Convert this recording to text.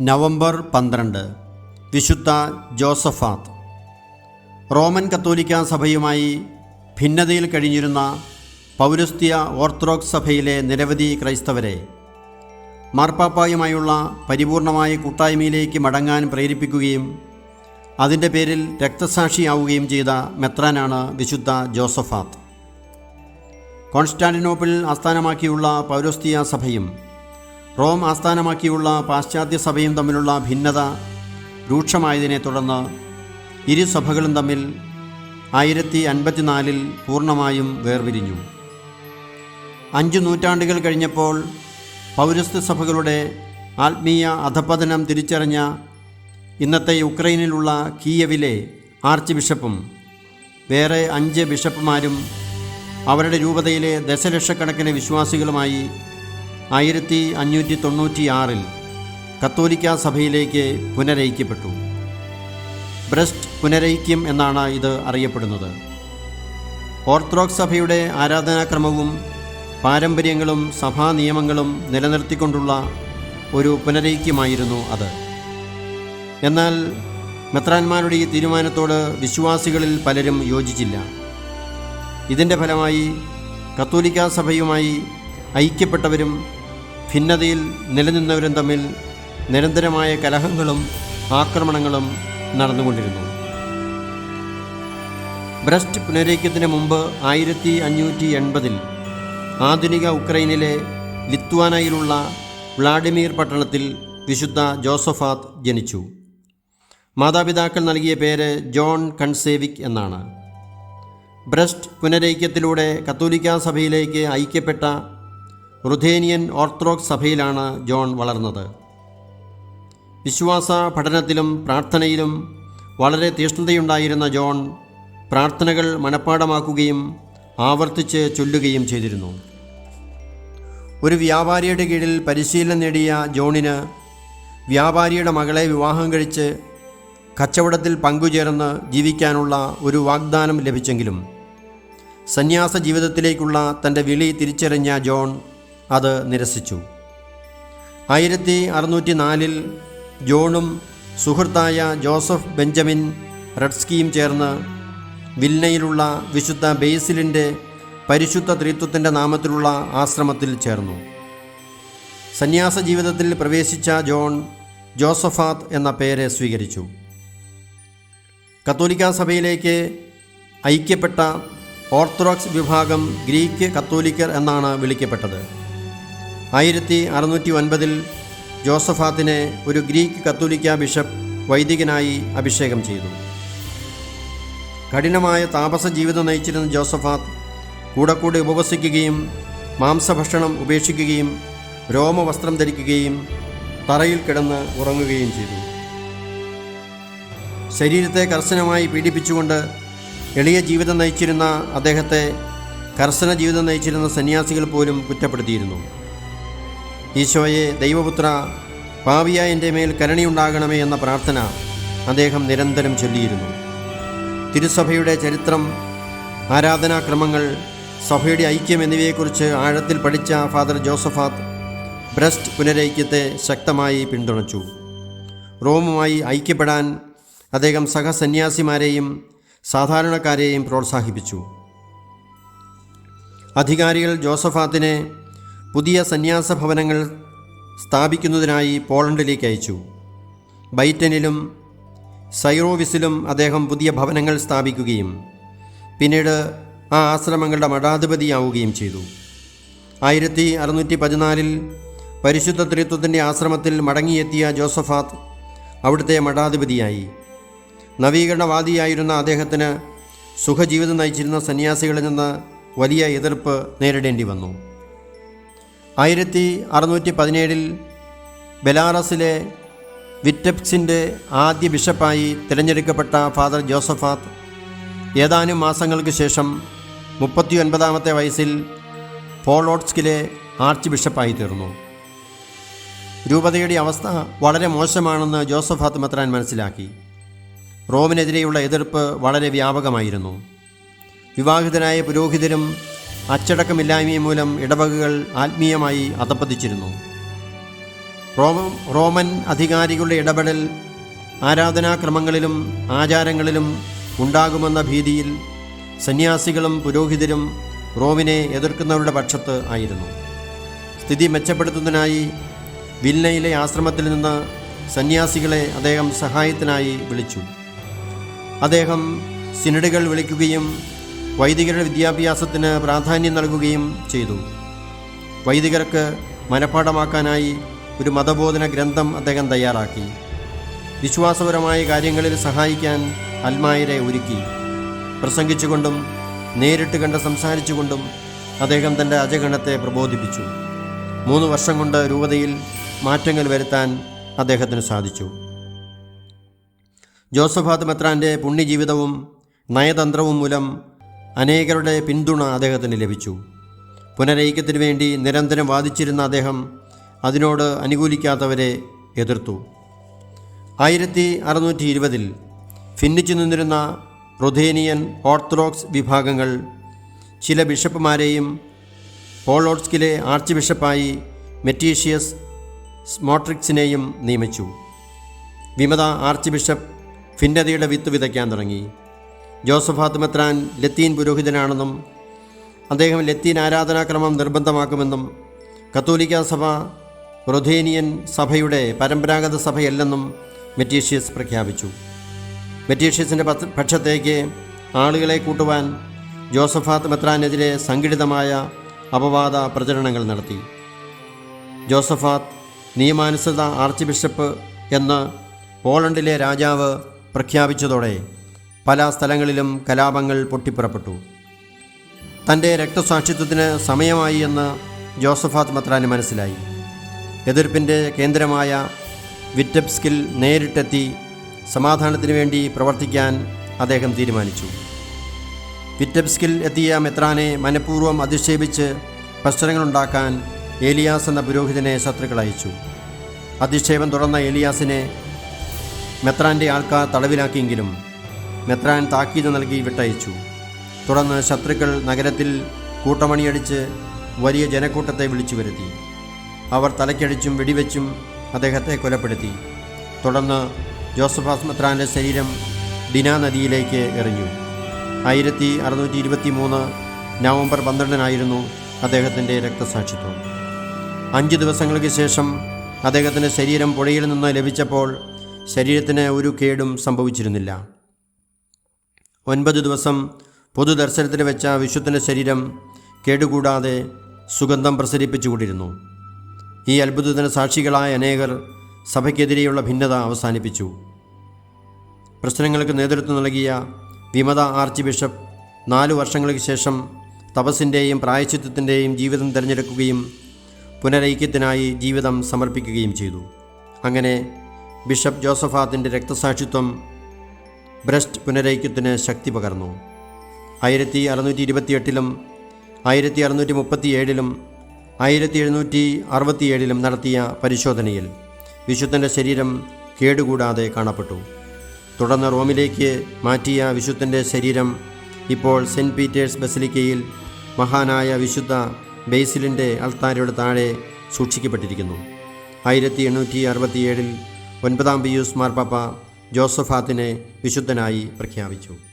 November പന്ത്രണ്ട്. വിശുദ്ധ ജോസഫാത്ത്. Roman കത്തോലിക്ക സഭയുമായി ഭിന്നതയിൽ കഴിഞ്ഞിരുന്ന പൗരസ്ത്യ ഓർത്തഡോക്സ് സഭയിലെ നിരവധി ക്രൈസ്തവരെ മാർപ്പാപ്പായുമായുള്ള പരിപൂർണമായ കൂട്ടായ്മയിലേക്ക് മടങ്ങാൻ പ്രേരിപ്പിക്കുകയും അതിന്റെ പേരിൽ രക്തസാക്ഷിയാവുകയും ചെയ്ത മെത്രാനാണ് വിശുദ്ധ ജോസഫാത്ത്. കോൺസ്റ്റാന്റിനോപ്പിൾ ആസ്ഥാനമാക്കിയുള്ള പൗരസ്ത്യ സഭയും റോം ആസ്ഥാനമാക്കിയുള്ള പാശ്ചാത്യ സഭയും തമ്മിലുള്ള ഭിന്നത രൂക്ഷമായതിനെ തുടർന്ന് ഇരു സഭകളും തമ്മിൽ ആയിരത്തി അൻപത്തിനാലിൽ പൂർണമായും വേർപിരിഞ്ഞു. അഞ്ചു നൂറ്റാണ്ടുകൾ കഴിഞ്ഞപ്പോൾ പൗരസ്ത്യ സഭകളുടെ ആത്മീയ അധപതനം തിരിച്ചറിഞ്ഞ ഇന്നത്തെ യുക്രൈനിലുള്ള കീയവിലെ ആർച്ച് ബിഷപ്പും വേറെ അഞ്ച് ബിഷപ്പുമാരും അവരുടെ രൂപതയിലെ ദശലക്ഷക്കണക്കിന് വിശ്വാസികളുമായി ആയിരത്തി അഞ്ഞൂറ്റി തൊണ്ണൂറ്റിയാറിൽ കത്തോലിക്ക സഭയിലേക്ക് പുനരയിക്കപ്പെട്ടു. ബ്രസ്റ്റ് പുനരൈക്യം എന്നാണ് ഇത് അറിയപ്പെടുന്നത്. ഓർത്തഡോക്സ് സഭയുടെ ആരാധനാക്രമവും പാരമ്പര്യങ്ങളും സഭാ നിയമങ്ങളും നിലനിർത്തിക്കൊണ്ടുള്ള ഒരു പുനരൈക്യമായിരുന്നു അത്. എന്നാൽ മെത്രാന്മാരുടെ ഈ തീരുമാനത്തോട് വിശ്വാസികളിൽ പലരും യോജിച്ചില്ല. ഇതിന്റെ ഫലമായി കത്തോലിക്ക സഭയുമായി ഐക്യപ്പെട്ടവരും ഭിന്നതയിൽ നിലനിന്നവരും തമ്മിൽ നിരന്തരമായ കലഹങ്ങളും ആക്രമണങ്ങളും നടന്നുകൊണ്ടിരുന്നു. ബ്രസ്റ്റ് പുനരൈക്യത്തിന് മുമ്പ് ആയിരത്തി അഞ്ഞൂറ്റി എൺപതിൽ ആധുനിക ഉക്രൈനിലെ ലിത്വാനയിലുള്ള വ്ളാഡിമീർ പട്ടണത്തിൽ വിശുദ്ധ ജോസഫാത്ത് ജനിച്ചു. മാതാപിതാക്കൾ നൽകിയ പേര് ജോൺ കൺസേവിക് എന്നാണ്. ബ്രസ്റ്റ് പുനരൈക്യത്തിലൂടെ കത്തോലിക്കാ സഭയിലേക്ക് ഐക്യപ്പെട്ട റുഥേനിയൻ ഓർത്തഡോക്സ് സഭയിലാണ് ജോൺ വളർന്നത്. വിശ്വാസ പഠനത്തിലും പ്രാർത്ഥനയിലും വളരെ തീഷ്ണതയുണ്ടായിരുന്ന ജോൺ പ്രാർത്ഥനകൾ മനഃപ്പാടമാക്കുകയും ആവർത്തിച്ച് ചൊല്ലുകയും ചെയ്തിരുന്നു. ഒരു വ്യാപാരിയുടെ കീഴിൽ പരിശീലനം നേടിയ ജോണിന് വ്യാപാരിയുടെ മകളെ വിവാഹം കഴിച്ച് കച്ചവടത്തിൽ പങ്കുചേർന്ന് ജീവിക്കാനുള്ള ഒരു വാഗ്ദാനം ലഭിച്ചെങ്കിലും സന്യാസ ജീവിതത്തിലേക്കുള്ള തന്റെ വിളി തിരിച്ചറിഞ്ഞ ജോൺ അത് നിരസിച്ചു. ആയിരത്തി അറുന്നൂറ്റി നാലിൽ ജോണും സുഹൃത്തായ ജോസഫ് ബെഞ്ചമിൻ റഡ്സ്കിയും ചേർന്ന് വിൽനയിലുള്ള വിശുദ്ധ ബേസിലിന്റെ പരിശുദ്ധ ത്രിത്വത്തിന്റെ നാമത്തിലുള്ള ആശ്രമത്തിൽ ചേർന്നു. സന്യാസ ജീവിതത്തിൽ പ്രവേശിച്ച ജോൺ ജോസഫാത്ത് എന്ന പേര് സ്വീകരിച്ചു. കത്തോലിക്ക സഭയിലേക്ക് ഐക്യപ്പെട്ട ഓർത്തഡോക്സ് വിഭാഗം ഗ്രീക്ക് കത്തോലിക്കർ എന്നാണ് വിളിക്കപ്പെട്ടത്. ആയിരത്തി അറുന്നൂറ്റി ഒൻപതിൽ ജോസഫാത്തിനെ ഒരു ഗ്രീക്ക് കത്തോലിക്ക ബിഷപ്പ് വൈദികനായി അഭിഷേകം ചെയ്തു. കഠിനമായ താപസ ജീവിതം നയിച്ചിരുന്ന ജോസഫാത്ത് കൂടെ കൂടെ ഉപവസിക്കുകയും മാംസഭക്ഷണം ഉപേക്ഷിക്കുകയും രോമവസ്ത്രം ധരിക്കുകയും തറയിൽ കിടന്ന് ഉറങ്ങുകയും ചെയ്തു. ശരീരത്തെ കർശനമായി പീഡിപ്പിച്ചുകൊണ്ട് എളിയ ജീവിതം നയിച്ചിരുന്ന അദ്ദേഹത്തെ കർശന ജീവിതം നയിച്ചിരുന്ന സന്യാസികൾ പോലും കുറ്റപ്പെടുത്തിയിരുന്നു. ഈശോയെ ദൈവപുത്ര പാവിയ എന്റെ മേൽ കരുണയുണ്ടാകണമേ എന്ന പ്രാർത്ഥന അദ്ദേഹം നിരന്തരം ചൊല്ലിയിരുന്നു. തിരുസഭയുടെ ചരിത്രം ആരാധനാക്രമങ്ങൾ സഭയുടെ ഐക്യം എന്നിവയെക്കുറിച്ച് ആഴത്തിൽ പഠിച്ച ഫാദർ ജോസഫാത്ത് ബ്രസ്റ്റ് പുനരൈക്യത്തെ ശക്തമായി പിന്തുണച്ചു. റോമുമായി ഐക്യപ്പെടാൻ അദ്ദേഹം സഹസന്യാസിമാരെയും സാധാരണക്കാരെയും പ്രോത്സാഹിപ്പിച്ചു. അധികാരികൾ ജോസഫാത്തിനെ പുതിയ സന്യാസ ഭവനങ്ങൾ സ്ഥാപിക്കുന്നതിനായി പോളണ്ടിലേക്ക് അയച്ചു. ബൈറ്റനിലും സൈറോവിസിലും അദ്ദേഹം പുതിയ ഭവനങ്ങൾ സ്ഥാപിക്കുകയും പിന്നീട് ആ ആശ്രമങ്ങളുടെ മഠാധിപതിയാവുകയും ചെയ്തു. ആയിരത്തി അറുന്നൂറ്റി പതിനാലിൽ പരിശുദ്ധ ത്രിത്വത്തിന്റെ ആശ്രമത്തിൽ മടങ്ങിയെത്തിയ ജോസഫാത്ത് അവിടുത്തെ മഠാധിപതിയായി. നവീകരണവാദിയായിരുന്ന അദ്ദേഹത്തിന് സുഖജീവിതം നയിച്ചിരുന്ന സന്യാസികളിൽ നിന്ന് വലിയ എതിർപ്പ് നേരിടേണ്ടി വന്നു ആയിരത്തി അറുന്നൂറ്റി പതിനേഴിൽ ബെലാറസിലെ വിറ്റപ്സിന്റെ ആദ്യ ബിഷപ്പായി തിരഞ്ഞെടുക്കപ്പെട്ട ഫാദർ ജോസഫാത്ത് ഏതാനും മാസങ്ങൾക്ക് ശേഷം മുപ്പത്തിയൊൻപതാമത്തെ വയസ്സിൽ പോളോട്സ്കിലെ ആർച്ച് ബിഷപ്പായി തീർന്നു. രൂപതയുടെ അവസ്ഥ വളരെ മോശമാണെന്ന് ജോസഫാത്ത് മെത്രാൻ മനസ്സിലാക്കി. റോമിനെതിരെയുള്ള എതിർപ്പ് വളരെ വ്യാപകമായിരുന്നു. വിവാഹിതരായ പുരോഹിതരും അച്ചടക്കമില്ലായ്മയും മൂലം ഇടവകകൾ ആത്മീയമായി അധപ്പതിച്ചിരുന്നു. റോമ റോമൻ അധികാരികളുടെ ഇടപെടൽ ആരാധനാക്രമങ്ങളിലും ആചാരങ്ങളിലും ഉണ്ടാകുമെന്ന ഭീതിയിൽ സന്യാസികളും പുരോഹിതരും റോമിനെ എതിർക്കുന്നവരുടെ പക്ഷത്ത് ആയിരുന്നു. സ്ഥിതി മെച്ചപ്പെടുത്തുന്നതിനായി വില്ലയിലെ ആശ്രമത്തിൽ നിന്ന് സന്യാസികളെ അദ്ദേഹം സഹായത്തിനായി വിളിച്ചു. അദ്ദേഹം സിനഡുകൾ വിളിക്കുകയും വൈദികരുടെ വിദ്യാഭ്യാസത്തിന് പ്രാധാന്യം നൽകുകയും ചെയ്തു. വൈദികർക്ക് മനഃപ്പാഠമാക്കാനായി ഒരു മതബോധന ഗ്രന്ഥം അദ്ദേഹം തയ്യാറാക്കി. വിശ്വാസപരമായ കാര്യങ്ങളിൽ സഹായിക്കാൻ അൽമായരെ ഒരുക്കി. പ്രസംഗിച്ചുകൊണ്ടും നേരിട്ട് കണ്ട് സംസാരിച്ചുകൊണ്ടും അദ്ദേഹം തന്റെ അജഗണത്തെ പ്രബോധിപ്പിച്ചു. മൂന്ന് വർഷം കൊണ്ട് രൂപതയിൽ മാറ്റങ്ങൾ വരുത്താൻ അദ്ദേഹത്തിന് സാധിച്ചു. ജോസഫാത്ത് മെത്രാന്റെ പുണ്യജീവിതവും നയതന്ത്രവും മൂലം അനേകരുടെ പിന്തുണ അദ്ദേഹത്തിന് ലഭിച്ചു. പുനരൈക്യത്തിനു വേണ്ടി നിരന്തരം വാദിച്ചിരുന്ന അദ്ദേഹം അതിനോട് അനുകൂലിക്കാത്തവരെ എതിർത്തു. ആയിരത്തി അറുന്നൂറ്റി ഇരുപതിൽ ഭിന്നിച്ചു നിന്നിരുന്ന റുധേനിയൻ ഓർത്തഡോക്സ് വിഭാഗങ്ങൾ ചില ബിഷപ്പുമാരെയും പോളോട്സ്കിലെ ആർച്ച് ബിഷപ്പായി മെറ്റീഷ്യസ് സ്മോട്രിക്സിനെയും നിയമിച്ചു. വിമത ആർച്ച് ബിഷപ്പ് ഭിന്നതയുടെ വിത്ത് വിതയ്ക്കാൻ തുടങ്ങി. ജോസഫാത്ത് മെത്രാൻ ലത്തീൻ പുരോഹിതനാണെന്നും അദ്ദേഹം ലത്തീൻ ആരാധനാക്രമം നിർബന്ധമാക്കുമെന്നും കത്തോലിക്ക സഭ റൊഥേനിയൻ സഭയുടെ പരമ്പരാഗത സഭയല്ലെന്നും മെറ്റീഷ്യസ് പ്രഖ്യാപിച്ചു. മെറ്റീഷ്യസിന്റെ പക്ഷത്തേക്ക് ആളുകളെ കൂട്ടുവാൻ ജോസഫാത്ത് മെത്രാനെതിരെ സംഘടിതമായ അപവാദ പ്രചരണങ്ങൾ നടത്തി. ജോസഫാത്ത് നിയമാനുസൃത ആർച്ച് ബിഷപ്പ് എന്ന് പോളണ്ടിലെ രാജാവ് പ്രഖ്യാപിച്ചതോടെ പല സ്ഥലങ്ങളിലും കലാപങ്ങൾ പൊട്ടിപ്പുറപ്പെട്ടു. തന്റെ രക്തസാക്ഷിത്വത്തിന് സമയമായി എന്ന് ജോസഫാത്ത് മത്രാന് മനസ്സിലായി. എതിർപ്പിന്റെ കേന്ദ്രമായ വിറ്റബ്സ്കിൽ നേരിട്ടെത്തി സമാധാനത്തിനു വേണ്ടി പ്രവർത്തിക്കാൻ അദ്ദേഹം തീരുമാനിച്ചു. വിറ്റബ്സ്കിൽ എത്തിയ മെത്രാനെ മനഃപൂർവം അധിക്ഷേപിച്ച് പ്രശ്നങ്ങളുണ്ടാക്കാൻ ഏലിയാസ് എന്ന പുരോഹിതനെ ശത്രുക്കൾ അയച്ചു. അധിക്ഷേപം തുടർന്ന ഏലിയാസിനെ മെത്രാന്റെ ആൾക്കാർ തടവിലാക്കിയെങ്കിലും മെത്രാൻ താക്കീത് നൽകി വിട്ടയച്ചു. തുടർന്ന് ശത്രുക്കൾ നഗരത്തിൽ കൂട്ടമണിയടിച്ച് വലിയ ജനക്കൂട്ടത്തെ വിളിച്ചു വരുത്തി. അവർ തലയ്ക്കടിച്ചും വെടിവെച്ചും അദ്ദേഹത്തെ കൊലപ്പെടുത്തി. തുടർന്ന് ജോസഫാസ് മെത്രാന്റെ ശരീരം ദിനാ നദിയിലേക്ക് എറിഞ്ഞു. ആയിരത്തി അറുന്നൂറ്റി ഇരുപത്തി മൂന്ന് നവംബർ പന്ത്രണ്ടിനായിരുന്നു അദ്ദേഹത്തിന്റെ രക്തസാക്ഷിത്വം. അഞ്ച് ദിവസങ്ങൾക്ക് ശേഷം അദ്ദേഹത്തിന്റെ ശരീരം പുഴയിൽ നിന്ന് ലഭിച്ചപ്പോൾ ശരീരത്തിന് ഒരു കേടും സംഭവിച്ചിരുന്നില്ല. ഒൻപത് ദിവസം പൊതുദർശനത്തിന് വെച്ച വിശുദ്ധന്റെ ശരീരം കേടുകൂടാതെ സുഗന്ധം പ്രസരിപ്പിച്ചുകൊണ്ടിരുന്നു. ഈ അത്ഭുതത്തിന് സാക്ഷികളായ അനേകർ സഭയ്ക്കെതിരെയുള്ള ഭിന്നത അവസാനിപ്പിച്ചു. പ്രശ്നങ്ങൾക്ക് നേതൃത്വം നൽകിയ വിമത ആർച്ച് ബിഷപ്പ് നാലു വർഷങ്ങൾക്ക് ശേഷം തപസ്സിന്റെയും പ്രായച്ചിത്വത്തിന്റെയും ജീവിതം തിരഞ്ഞെടുക്കുകയും പുനരൈക്യത്തിനായി ജീവിതം സമർപ്പിക്കുകയും ചെയ്തു. അങ്ങനെ ബിഷപ്പ് ജോസഫാത്തിന്റെ രക്തസാക്ഷിത്വം ബ്രസ്റ്റ് പുനരൈക്യത്തിന് ശക്തി പകർന്നു. ആയിരത്തി അറുന്നൂറ്റി ഇരുപത്തിയെട്ടിലും ആയിരത്തി അറുന്നൂറ്റി മുപ്പത്തിയേഴിലും ആയിരത്തി എഴുന്നൂറ്റി അറുപത്തിയേഴിലും നടത്തിയ പരിശോധനയിൽ വിശുദ്ധന്റെ ശരീരം കേടുകൂടാതെ കാണപ്പെട്ടു. തുടർന്ന് റോമിലേക്ക് മാറ്റിയ വിശുദ്ധന്റെ ശരീരം ഇപ്പോൾ സെന്റ് പീറ്റേഴ്സ് ബസിലിക്കയിൽ മഹാനായ വിശുദ്ധ ബേസിലിന്റെ അൾത്താരയുടെ താഴെ സൂക്ഷിക്കപ്പെട്ടിരിക്കുന്നു. ആയിരത്തി എണ്ണൂറ്റി അറുപത്തിയേഴിൽ ഒൻപതാം പിയൂസ് മാർപ്പാപ്പ ജോസഫാത്തിനെ വിശുദ്ധനായി പ്രഖ്യാപിച്ചു.